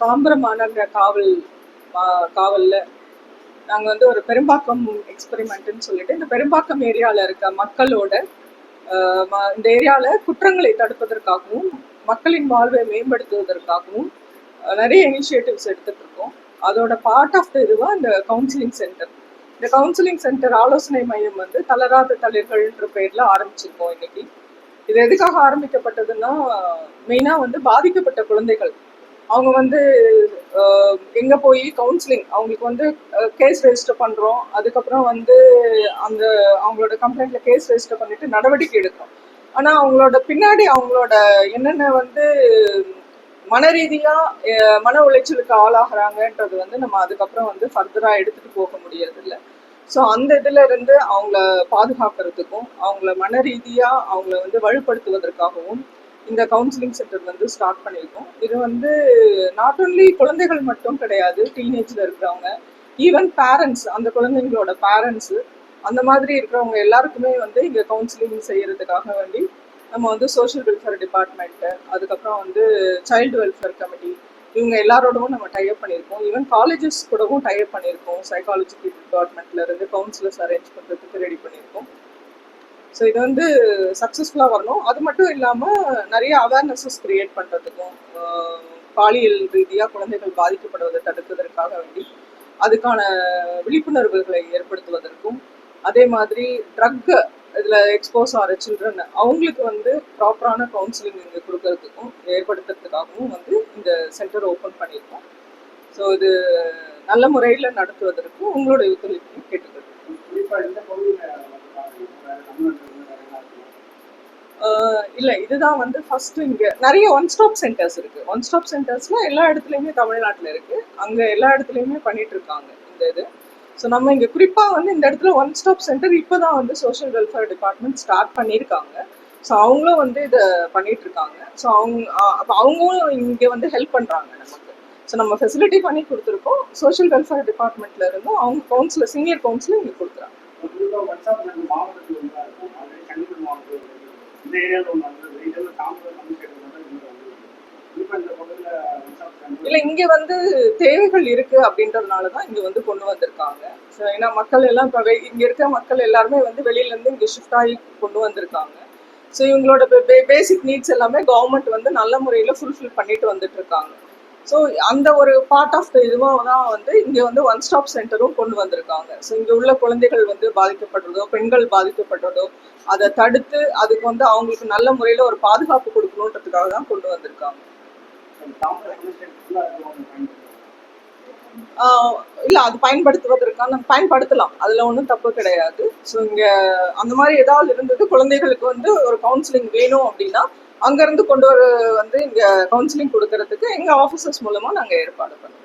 தாம்பரம் மாநகர காவல் காவலில் காவல்ல. நாங்கள் வந்து ஒரு பெரும்பாக்கம் எக்ஸ்பெரிமெண்ட்டுன்னு சொல்லிட்டு இந்த பெரும்பாக்கம் ஏரியாவில் இருக்க மக்களோட ஆஹ் இந்த ஏரியாவில் குற்றங்களை தடுப்பதற்காகவும் மக்களின் வாழ்வை மேம்படுத்துவதற்காகவும் நிறைய இனிஷியேட்டிவ்ஸ் எடுத்துட்டு இருக்கோம் அதோட பார்ட் ஆஃப் த இதுவாக இந்த கவுன்சிலிங் சென்டர் இந்த கவுன்சிலிங் சென்டர் ஆலோசனை மையம் வந்து தளராத தளிர்கள்ன்ற பெயரில் ஆரம்பிச்சிருக்கோம் இன்னைக்கு. இது எதுக்காக ஆரம்பிக்கப்பட்டதுன்னா மெயினாக வந்து பாதிக்கப்பட்ட குழந்தைகள். அவங்க வந்து எங்கே எங்க போய் கவுன்சிலிங் அவங்களுக்கு வந்து கேஸ் ரெஜிஸ்டர் பண்றோம். அதுக்கப்புறம் வந்து அந்த அவங்களோட கம்ப்ளைண்ட்ல கேஸ் ரெஜிஸ்டர் பண்ணிட்டு நடவடிக்கை எடுக்கிறோம் ஆனா அவங்களோட பின்னாடி அவங்களோட என்னென்ன வந்து மன ரீதியா மன உளைச்சலுக்கு ஆளாகிறாங்கன்றது வந்து நம்ம அதுக்கப்புறம் வந்து ஃபர்தரா எடுத்துட்டு போக முடியறதில்ல. ஸோ அந்த இதுல இருந்து அவங்கள பாதுகாக்கிறதுக்கும் அவங்கள மன ரீதியா அவங்கள வந்து வலுப்படுத்துவதற்காகவும் இந்த கவுன்சிலிங் சென்டர் வந்து ஸ்டார்ட் பண்ணியிருக்கோம் இது வந்து நாட் ஒன்லி குழந்தைகள் மட்டும் கிடையாது டீனேஜில் இருக்கிறவங்க ஈவன் பேரண்ட்ஸ் அந்த குழந்தைங்களோட பேரண்ட்ஸு அந்த மாதிரி இருக்கிறவங்க எல்லாருக்குமே வந்து இங்கே கவுன்சிலிங் செய்கிறதுக்காக வேண்டி நம்ம வந்து சோஷியல் வெல்ஃபேர் டிபார்ட்மெண்ட்டு அதுக்கப்புறம் வந்து சைல்டு வெல்ஃபேர் கமிட்டி இவங்க எல்லாரோடவும் நம்ம டைப் பண்ணியிருக்கோம் ஈவன் காலேஜஸ் கூடவும் டைப் பண்ணியிருக்கோம் சைக்காலஜி டிபார்ட்மெண்ட்லேருந்து கவுன்சிலர்ஸ் அரேஞ்ச் பண்ணுறதுக்கு ரெடி பண்ணியிருக்கோம் ஸோ இது வந்து சக்ஸஸ்ஃபுல்லாக வரணும். அது மட்டும் இல்லாமல் நிறைய அவேர்னஸஸ் கிரியேட் பண்ணுறதுக்கும் பாலியல் ரீதியாக குழந்தைகள் பாதிக்கப்படுவதை தடுப்பதற்காக வேண்டி அதுக்கான விழிப்புணர்வுகளை ஏற்படுத்துவதற்கும் அதே மாதிரி ட்ரக் இதில் எக்ஸ்போஸ் ஆகிற சில்ட்ரன் அவங்களுக்கு வந்து ப்ராப்பரான கவுன்சிலிங் இங்கே கொடுக்கறதுக்கும் ஏற்படுத்துறதுக்காகவும் வந்து இந்த சென்டர் ஓப்பன் பண்ணியிருக்கோம். ஸோ இது நல்ல முறையில் நடத்துவதற்கும் உங்களுடைய ஒத்துழைப்பையும் கேட்டுக்கிறேன் குறிப்பா இந்த பகுதியில வந்து வேற தமிழ்நாட்டுல இருந்து வேற என்ன இருக்கு? ஆஹ் இல்ல இதுதான் வந்து ஃபர்ஸ்ட் இங்க நிறைய ஒன் ஸ்டாப் சென்டர்ஸ் இருக்கு. ஒன் ஸ்டாப் சென்டர்ஸ்னா எல்லா இடத்துலயுமே தமிழ்நாட்டுல இருக்கு. அங்க எல்லா இடத்துலயுமே பண்ணிட்டு இருக்காங்க இந்த இது. ஸோ நம்ம இங்க குறிப்பா வந்து இந்த இடத்துல ஒன் ஸ்டாப் சென்டர் இப்போதான் வந்து சோஷியல் வெல்ஃபேர் டிபார்ட்மெண்ட் ஸ்டார்ட் பண்ணியிருக்காங்க. ஸோ அவங்களும் வந்து இதை பண்ணிட்டு இருக்காங்க. ஸோ அவங்க அப்போ அவங்களும் இங்க வந்து ஹெல்ப் பண்றாங்க நமக்கு. ஸோ நம்ம ஃபெசிலிட்டி பண்ணி கொடுத்துருக்கோம். சோஷியல் வெல்ஃபேர் டிபார்ட்மெண்ட்ல இருந்தும் அவங்க கவுன்சிலர் சீனியர் கவுன்சிலர் இங்கே கொடுக்குறாங்க. இந்த ஏரியாவில் ஒன்று வந்தது இந்த இல்ல இங்க வந்து தேவைகள் இருக்கு அப்படின்றதுனாலதான் இங்க வந்து கொண்டு வந்திருக்காங்க. ஸோ ஏன்னா மக்கள் எல்லாம் இப்போ இங்க இருக்க மக்கள் எல்லாருமே வந்து வெளியில இருந்து இங்க ஷிஃப்ட் ஆகி கொண்டு வந்திருக்காங்க. ஸோ இவங்களோட பேசிக் நீட்ஸ் எல்லாமே கவர்மெண்ட் வந்து நல்ல முறையில் ஃபுல்ஃபில் பண்ணிட்டு வந்துட்டு இருக்காங்க. ஸோ அந்த ஒரு பார்ட் ஆஃப் த இதுவாக தான் வந்து இங்கே வந்து ஒன் ஸ்டாப் சென்டரும் கொண்டு வந்திருக்காங்க. ஸோ இங்கே உள்ள குழந்தைகள் வந்து பாதிக்கப்படுறதோ பெண்கள் பாதிக்கப்படுறதோ அதை தடுத்து அதுக்கு வந்து அவங்களுக்கு நல்ல முறையில் ஒரு பாதுகாப்பு கொடுக்கணுன்றதுக்காக தான் கொண்டு வந்திருக்காங்க. இல்லை அது பயன்படுத்துவதற்கான பயன்படுத்தலாம். அதில் ஒன்றும் தப்பு கிடையாது. ஸோ இங்கே அந்த மாதிரி ஏதாவது இருந்தது குழந்தைகளுக்கு வந்து ஒரு கவுன்சிலிங் வேணும் அப்படின்னா அங்க இருந்து கொண்டு வர வந்து இங்க கவுன்சிலிங் கொடுக்கறதுக்கு எங்க ஆஃபீஸர்ஸ் மூலமா நாங்க ஏற்பாடு பண்ணுவோம்